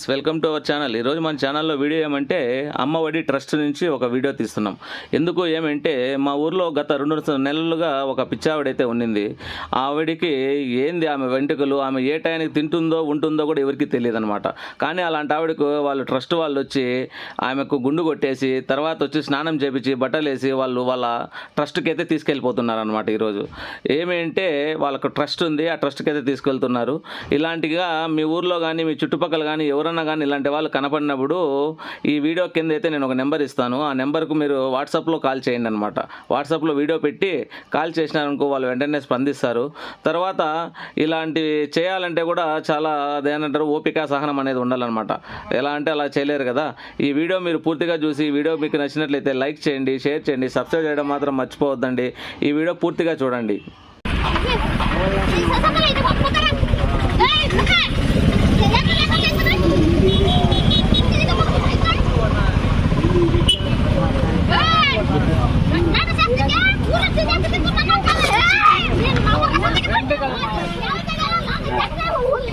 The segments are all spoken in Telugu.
Friends welcome to our channel. ఈరోజు మన ఛానల్లో వీడియో ఏమంటే అమ్మఒడి ట్రస్ట్ నుంచి ఒక వీడియో తీస్తున్నాం. ఎందుకు ఏమంటే మా ఊర్లో గత రెండు నెలలుగా ఒక పిచ్చావిడైతే ఉండింది ఆవిడికి ఏంది ఆమె వెంట్రుకలు ఆమె ఏ టైంకి తింటుందో ఉంటుందో కూడా ఎవరికి తెలియదు అనమాట కానీ అలాంటి ఆవిడకు వాళ్ళు ట్రస్ట్ వాళ్ళు వచ్చి ఆమెకు గుండు కొట్టేసి తర్వాత వచ్చి స్నానం చేపించి బట్టలు వేసి వాళ్ళు వాళ్ళ ట్రస్ట్కి అయితే తీసుకెళ్ళిపోతున్నారు అనమాట ఈరోజు ఏమంటే వాళ్ళకు ట్రస్ట్ ఉంది ఆ ట్రస్ట్కి అయితే తీసుకెళ్తున్నారు. ఇలాంటిగా మీ ఊర్లో కానీ మీ చుట్టుపక్కల కానీ ఎవరన్నా కానీ ఇలాంటి వాళ్ళు కనపడినప్పుడు ఈ వీడియో కింద అయితే నేను ఒక నెంబర్ ఇస్తాను ఆ నెంబర్కు మీరు వాట్సాప్లో కాల్ చేయండి అనమాట వాట్సాప్లో వీడియో పెట్టి కాల్ చేసినారనుకో వాళ్ళు వెంటనే స్పందిస్తారు తర్వాత ఇలాంటివి చేయాలంటే కూడా చాలా అదేనంటారు ఓపిక సహనం అనేది ఉండాలన్నమాట ఎలా అంటే అలా చేయలేరు కదా ఈ వీడియో మీరు పూర్తిగా చూసి ఈ వీడియో మీకు నచ్చినట్లయితే లైక్ చేయండి షేర్ చేయండి సబ్స్క్రైబ్ చేయడం మాత్రం మర్చిపోవద్దండి ఈ వీడియో పూర్తిగా చూడండి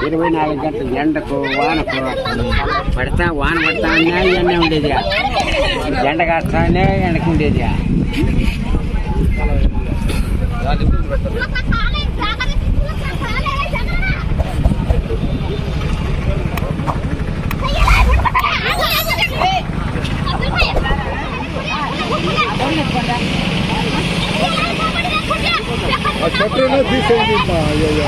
ఇరవై నాలుగు గంటలు ఎండకు వానకు పడతా వాన పడతా ఉన్నా ఎండ ఉండేది. ఎండ కాస్తానే ఎండకు ఉండేది. చట్రీలో అయ్యో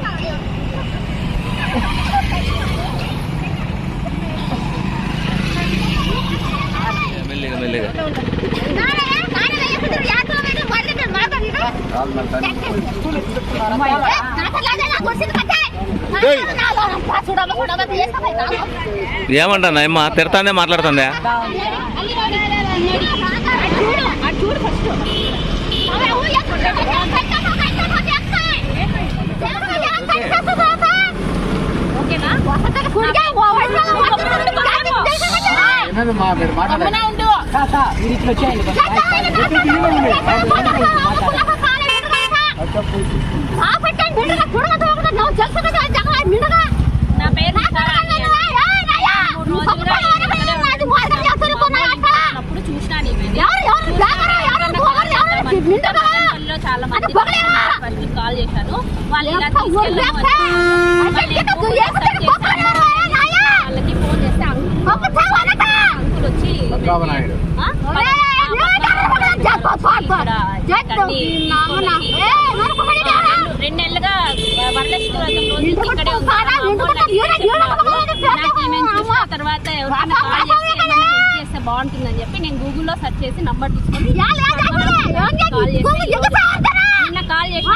ఏమంటా అమ్మ తిడతానే మాట్లాడుతుందా చూడు ఫస్ట్ ఓకేనా ఏమేమి మా మీరు ఇట్లా వచ్చేయండి నా పేరు అప్పుడు చూసినా చాలా మంది ఫస్ట్ కాల్ చేశాను వాళ్ళు ఇలా. వాళ్ళకి ఫోన్ చేస్తే అంకుల్ అంకుల్ వచ్చి? రెండు నెలలుగా వరలక్ష్మి వ్రతం రోజు ఇక్కడే ఉంది తర్వాత ఎవరికైనా కాల్ చేస్తే బాగుంటుందని చెప్పి నేను గూగుల్లో సెర్చ్ చేసి నంబర్ తీసుకొని కాల్ చేసి నిన్న కాల్ చేసి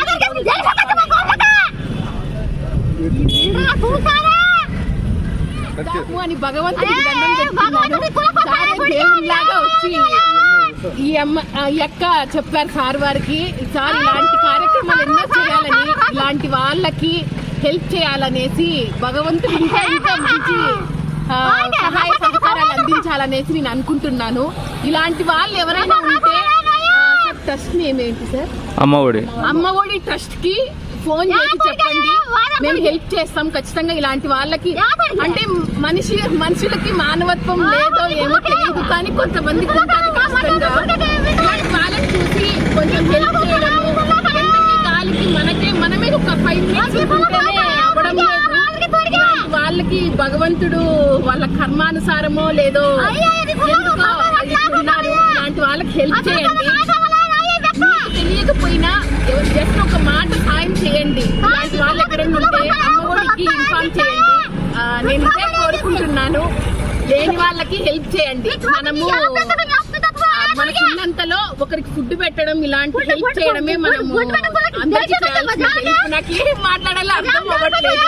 దాము అని భగవంతుడికి దండం పెట్టుకున్నాను సారే దేవునిలాగా వచ్చి ఈ అమ్మ ఆ ఈ అక్క చెప్పారు సార్ వారికి సార్ ఇలాంటి కార్యక్రమాలు ఎన్నో చేయాలని ఇలాంటి వాళ్ళకి హెల్ప్ చేయాలనేసి భగవంతుడు ఇంకా ఇంకా మంచి ఆ, సహాయ సహకారాలు అందించాలనేసి నేను అనుకుంటున్నాను. ఇలాంటి వాళ్ళు ఎవరైనా ఉంటే ట్రస్ట్ నేమ్ ఏంటి సార్? అమ్మ ఒడి అమ్మ ఒడి ట్రస్ట్కి ఫోన్ చేసి చెప్పండి మేము హెల్ప్ చేస్తాం ఖచ్చితంగా ఇలాంటి వాళ్ళకి. అంటే మనిషి మనుషులకి మానవత్వం లేదో ఏమో తెలియదు కానీ కొంతమంది ఉంటారు ఖచ్చితంగా ఇలాంటి వాళ్ళని చూసి కొంచెం హెల్ప్ చేయడము గాలికి మనకే మనమే ఒక ఫైవ్ మినిట్స్ వాళ్ళకి భగవంతుడు వాళ్ళ కర్మానుసారమో లేదో ఇలాంటి వాళ్ళకి హెల్ప్ చేయండి. తెలియకపోయినా జస్ట్ ఒక మాట సాయం చేయండి. ఇలాంటి వాళ్ళు ఎక్కడైనా ఉంటే అమ్మఒడికి ఇన్ఫార్మ్ చేయండి. నేను కోరుకుంటున్నాను. లేని వాళ్ళకి హెల్ప్ చేయండి. మనము ఉన్నంతలో ఒకరికి ఫుడ్ పెట్టడం ఇలాంటి హెల్ప్ చేయడమే మనము. నాకు ఏం మాట్లాడాలో అర్థం అవ్వట్లేదు.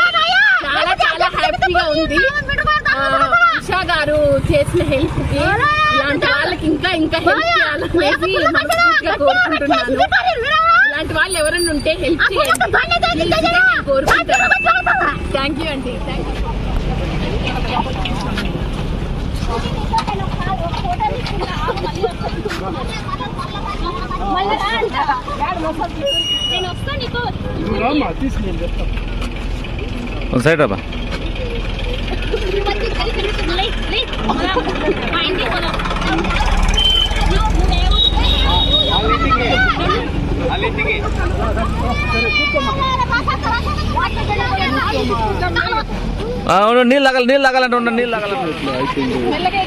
చాలా చాలా హ్యాపీగా ఉంది. ఉషా గారు చేసిన హెల్ప్కి ఇలాంటి వాళ్ళకి ఇంకా ఇంకా హెల్ప్ మనస్ఫూర్తిగా కోరుకుంటున్నాను. ఇలాంటి వాళ్ళు ఎవరైనా ఉంటే హెల్ప్ చేయండి కోరుకుంటాను థ్యాంక్ యూ అండి. థ్యాంక్ యూ ఒక సైడ్ రాబా అల్లెత్తికి అల్లెత్తికి అవును నీళ్ళు లాగాలి నీళ్ళు లాగాలంటే ఉండండి నీళ్ళు లాగాలంటే మెల్లగా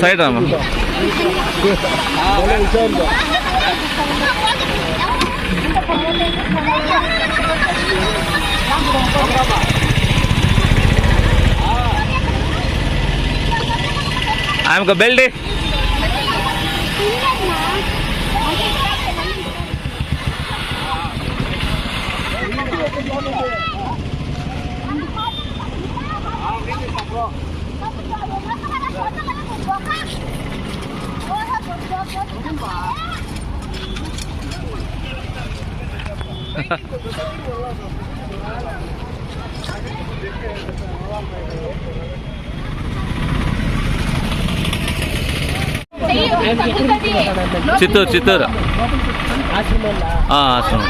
సైడ్ ఆమెకు బెల్ట్ చిత్తూరు చిత్తూరు ఆ, ఆశ్రమం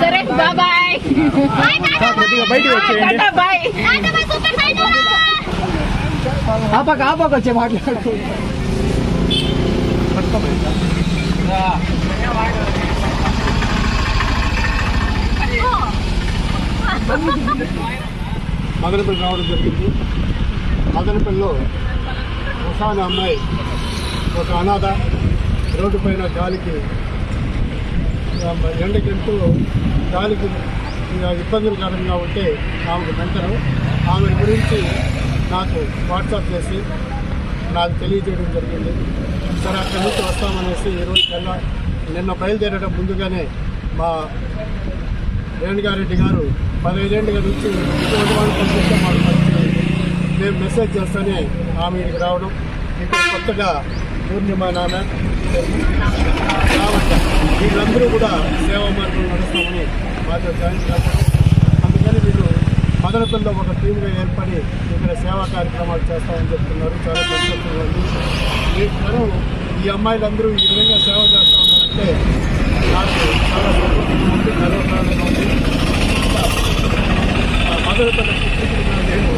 సరే బాయ్ కొద్దిగా బయటికి వచ్చేయండి బాయ్ ఆపక ఆపక వచ్చే మాట్లాడుకో మదనపల్లి రావడం జరిగింది. మదనపల్లిలో ఒకసారి అమ్మాయి ఒక అనాథ రోడ్డు పైన గాలికి ఎండకెంటూ గాలికి ఇబ్బందులు కారణంగా ఉంటే ఆమెకు వెంటనే ఆమె గురించి నాకు వాట్సాప్ చేసి నాకు తెలియజేయడం జరిగింది. సరే అక్కడి నుంచి వస్తామనేసి ఈరోజు కల్లా నిన్న బయలుదేరడం ముందుగానే మా రేణుగారెడ్డి గారు పదహైదేళ్ళుగా నుంచి ఇటువంటి వాళ్ళు పంపిస్తే మాకు మంచి మేము మెసేజ్ చేస్తేనే ఆమె ఇక్కడికి రావడం. ఇక్కడ కొత్తగా పూర్ణిమ నాన్న రావట వీళ్ళందరూ కూడా సేవా మార్గం నడుస్తామని మాతో జాయిన్ చేస్తారు భద్రతల్లో ఒక టీమ్గా ఏర్పడి ఇక్కడ సేవా కార్యక్రమాలు చేస్తామని చెప్తున్నారు. చాలా సంతోషంగా ఉంది. ఈ ఈ అమ్మాయిలందరూ ఈ విధంగా సేవ చేస్తా ఉన్నారంటే నాకు చాలా సంతోషంగా ఉంది. గర్వకారణంగా ఉంది. మదనపల్లి నేను